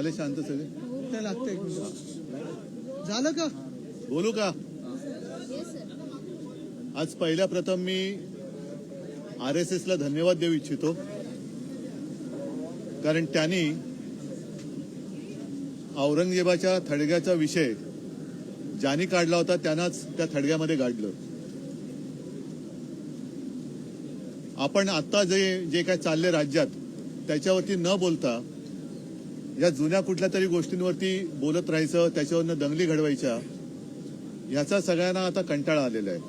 झाले शांत सगळे. लागतं एक मिनिट. झालं का? बोलू का? आज पहिल्या प्रथम मी आर एस एसला धन्यवाद देऊ इच्छितो. कारण त्यांनी औरंगजेबाच्या थडग्याचा विषय ज्यांनी काढला होता त्यांनाच त्या थडग्यामध्ये गाडलं. आपण आता जे जे काय चालले राज्यात त्याच्यावरती न बोलता या जुन्या कुठल्या तरी गोष्टींवरती बोलत राहायचं त्याच्यावरनं दंगली घडवायच्या याचा सगळ्यांना आता कंटाळा आलेला आहे.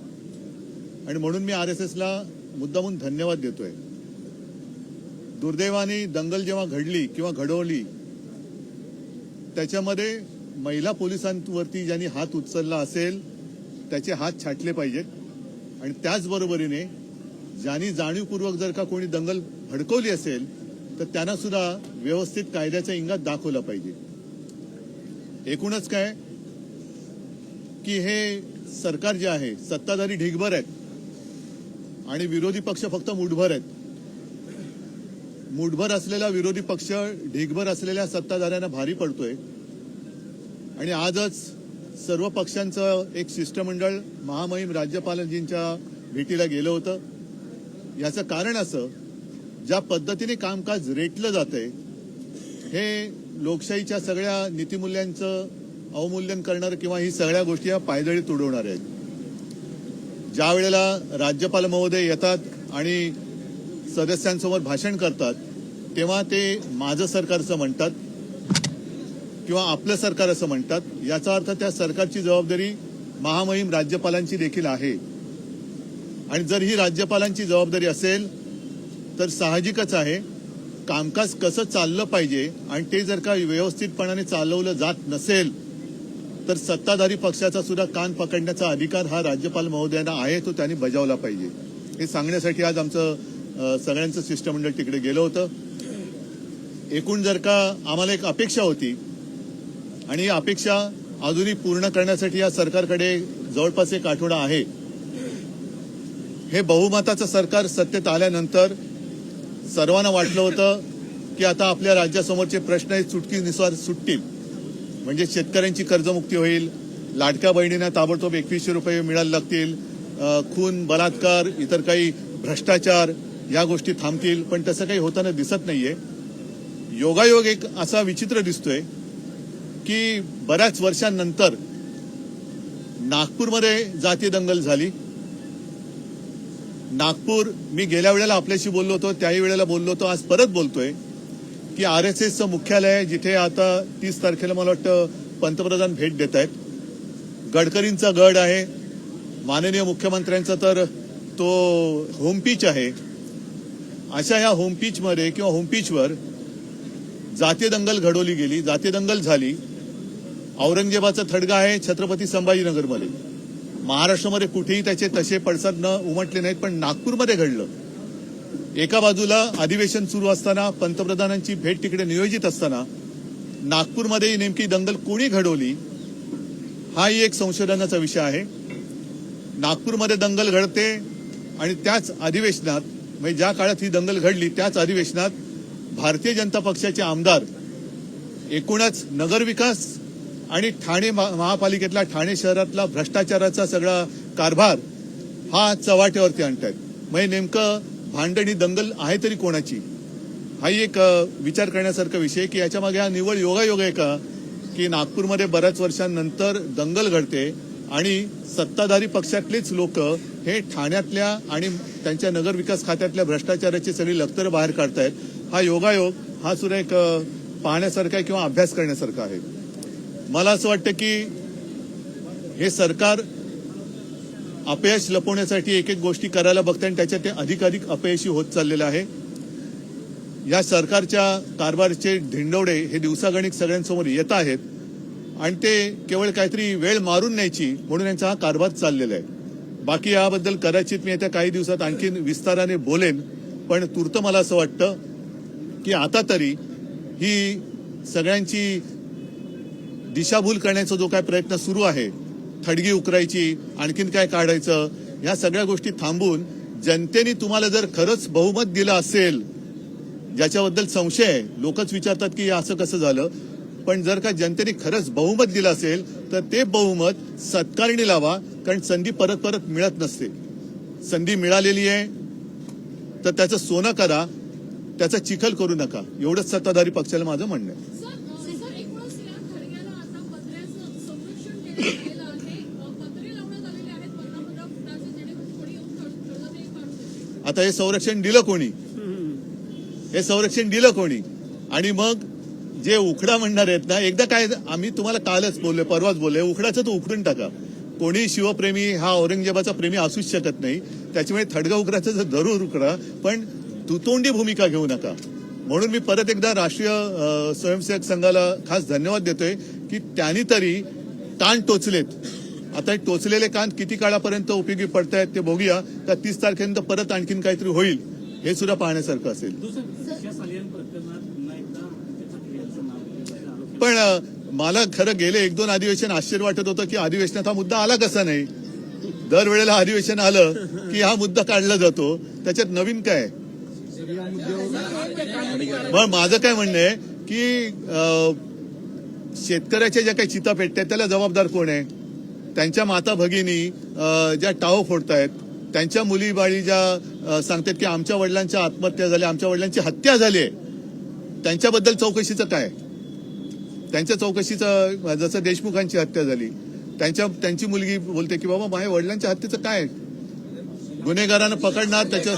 आणि म्हणून मी आर एस एसला मुद्दामून धन्यवाद देतोय. दुर्दैवाने दंगल जेव्हा घडली किंवा घडवली त्याच्यामध्ये महिला पोलिसांवरती ज्यांनी हात उचलला असेल त्याचे हात छाटले पाहिजेत. आणि त्याचबरोबरीने ज्यांनी जाणीवपूर्वक जर का कोणी दंगल भडकवली असेल तर त्यांना सुद्धा व्यवस्थित कायद्याचा इंगात दाखवला पाहिजे. एकूणच काय? की हे सरकार जे आहे सत्ताधारी ढिगभर आहेत. आणि विरोधी पक्ष फक्त मुठभर आहेत. मुठभर असलेला विरोधी पक्ष ढिगभर असलेल्या सत्ताधाऱ्यांना भारी पडतोय. आणि आजच सर्व पक्षांचं एक शिष्टमंडळ महामहिम राज्यपालजींच्या भेटीला गेलं होतं. याचं कारण असं ज्या पद्धतीने कामकाज रेटलं जातंय हे लोकशाहीच्या सगळ्या नीतिमूल्यांचं अवमूल्यन करणार किंवा ही सगळ्या गोष्टी या पायदळी तुडवणार आहेत. ज्या वेळेला राज्यपाल महोदय येतात आणि सदस्यांसमोर भाषण करतात तेव्हा ते माझं सरकारचं म्हणतात किंवा आपलं सरकार असं म्हणतात याचा अर्थ त्या सरकारची जबाबदारी महामहिम राज्यपालांची देखील आहे. आणि जर ही राज्यपालांची जबाबदारी असेल तर साहजिकच आहे. कामकाज कसं चाललं पाहिजे आणि ते जर का व्यवस्थितपणाने चालवलं जात नसेल तर सत्ताधारी पक्षाचा सुद्धा कान पकडण्याचा अधिकार हा राज्यपाल महोदयांना आहे तो त्यांनी बजावला पाहिजे. हे सांगण्यासाठी आज आमचं सगळ्यांचं शिष्टमंडळ तिकडे गेलं होतं. एकूण जर का आम्हाला एक अपेक्षा होती आणि ही अपेक्षा अजूनही पूर्ण करण्यासाठी या सरकारकडे जवळपास एक आठवडा आहे. हे बहुमताचं सरकार सत्तेत आल्यानंतर सर्वांना वाटलं होतं की आता आपल्या राज्यासमोरचे प्रश्न हे सुटकी निस्वार सुटतील. म्हणजे शेतकऱ्यांची कर्जमुक्ती होईल लाडक्या बहिणींना ताबडतोब एकवीसशे रुपये मिळायला लागतील खून बलात्कार इतर काही भ्रष्टाचार या गोष्टी थांबतील पण तसं काही होताना दिसत नाहीये. योगायोग एक असा विचित्र दिसतोय की बऱ्याच वर्षांनंतर नागपूरमध्ये जाती दंगल झाली. नागपूर मी गेल्या वेळेला आपल्याशी बोललो होतो त्याही वेळेला बोललो होतो आज परत बोलतोय की आर एस एसचं मुख्यालय आहे जिथे आता तीस तारखेला मला वाटतं पंतप्रधान भेट देत आहेत. गडकरींचा गड आहे माननीय मुख्यमंत्र्यांचा तर तो होमपीच आहे. अशा ह्या होमपीचमध्ये किंवा होमपीचवर जातीय दंगल घडवली गेली जातीय दंगल झाली. औरंगजेबाचा थडगा आहे छत्रपती संभाजीनगरमध्ये. महाराष्ट्रामध्ये कुठेही त्याचे तसे पडसाद न उमटले नाहीत पण नागपूरमध्ये घडलं. एका बाजूला अधिवेशन सुरू असताना पंतप्रधानांची भेट तिकडे नियोजित असताना नागपूरमध्ये नेमकी दंगल कोणी घडवली हाही एक संशोधनाचा विषय आहे. नागपूरमध्ये दंगल घडते आणि त्याच अधिवेशनात म्हणजे ज्या काळात ही दंगल घडली त्याच अधिवेशनात भारतीय जनता पक्षाचे आमदार एकूणच नगरविकास आणि ठाणे महा- महापालिकेतला ठाणे शहरातला भ्रष्टाचाराचा सगळा कारभार हा चव्हाट्यावरती आणतायत. म्हणजे नेमकं भांडणी दंगल आहे तरी कोणाची? हाही एक विचार करण्यासारखा विषय की याच्यामागे हा निवड योगायोग आहे का? की नागपूरमध्ये बऱ्याच वर्षांनंतर दंगल घडते आणि सत्ताधारी पक्षातलेच लोक हे ठाण्यातल्या आणि त्यांच्या नगरविकास खात्यातल्या भ्रष्टाचाराची सगळी लक्तरं बाहेर काढतायत. हा योगायोग हा सुद्धा एक पाहण्यासारखा आहे किंवा अभ्यास करण्यासारखा आहे. मला असं वाटतं की हे सरकार अपयश लपवण्यासाठी एक एक गोष्टी करायला बघते आणि त्याच्यात ते अधिकाधिक अपयशी होत चाललेलं आहे. या सरकारच्या कारभारचे धिंडवडे हे दिवसागणिक सगळ्यांसमोर येत आहेत आणि ते केवळ काहीतरी वेळ मारून न्यायची म्हणून यांचा हा कारभार चाललेला आहे. बाकी याबद्दल कदाचित मी येत्या काही दिवसात आणखीन विस्ताराने बोलेन पण तूर्त मला असं वाटतं की आता तरी ही सगळ्यांची दिशाभूल करण्याचा जो काय प्रयत्न सुरू आहे थडगी उकरायची आणखीन काय काढायचं ह्या सगळ्या गोष्टी थांबून जनतेने तुम्हाला जर खरंच बहुमत दिलं असेल ज्याच्याबद्दल संशय आहे लोकच विचारतात की असं कसं झालं पण जर का जनतेने खरंच बहुमत दिलं असेल तर ते बहुमत सत्कारणी लावा कारण संधी परत परत मिळत नसते. संधी मिळालेली आहे तर त्याचं सोनं करा त्याचा चिखल करू नका. एवढंच सत्ताधारी पक्षाला माझं म्हणणं आहे सर सर एकूणच या खडग्याला आता पत्र्याचं संरक्षण देण्यात आलेलं आहे अ, पत्रे लावण्यात आलेले आहेत पंधरा पंधरा फुटाचे जेणेकरून कोणी येऊन तड- तडजोड नाही काढू शकत. आता हे संरक्षण दिलं कोणी? हे संरक्षण दिलं कोणी? आणि मग जे उखडा म्हणणार आहेत ना एकदा काय आम्ही तुम्हाला कालच बोलले परवाच बोलले उखडाचं तो उखडून टाका. कोणी शिवप्रेमी हा औरंगजेबाचा प्रेमी असूच शकत नाही. त्याच्यामुळे थडगा उखडाचं जर जरूर उखडा पण तुतोंडी भूमिका घेऊ नका. म्हणून मी परत एकदा राष्ट्रीय स्वयंसेवक संघाला खास धन्यवाद देतोय की त्यांनी तरी कान टोचलेत. आता हे टोचलेले कान किती काळापर्यंत उपयोगी पडतायत ते बघूया. का तीस तारखेनंतर परत आणखीन काहीतरी होईल हे सुद्धा पाहण्यासारखं असेल. पण मला खरं गेले एक दोन अधिवेशन आश्चर्य वाटत होतं की अधिवेशनात हा मुद्दा आला कसा नाही? दरवेळेला अधिवेशन आलं की हा मुद्दा काढला जातो. त्याच्यात नवीन काय? मग माझं काय म्हणणं आहे की शेतकऱ्याच्या ज्या काही चिता पेटतात त्याला जबाबदार कोण आहे? त्यांच्या माता भगिनी ज्या टाव फोडतायत त्यांच्या मुली बाळी ज्या सांगतात की आमच्या वडिलांच्या आत्महत्या झाल्या आमच्या वडिलांची हत्या झाली आहे त्यांच्याबद्दल चौकशीचं काय? त्यांच्या चौकशीचं जसं देशमुखांची हत्या झाली त्यांच्या त्यांची मुलगी बोलते की बाबा माझ्या वडिलांच्या हत्येचं काय गुन्हेगारानं पकडणार त्याच्या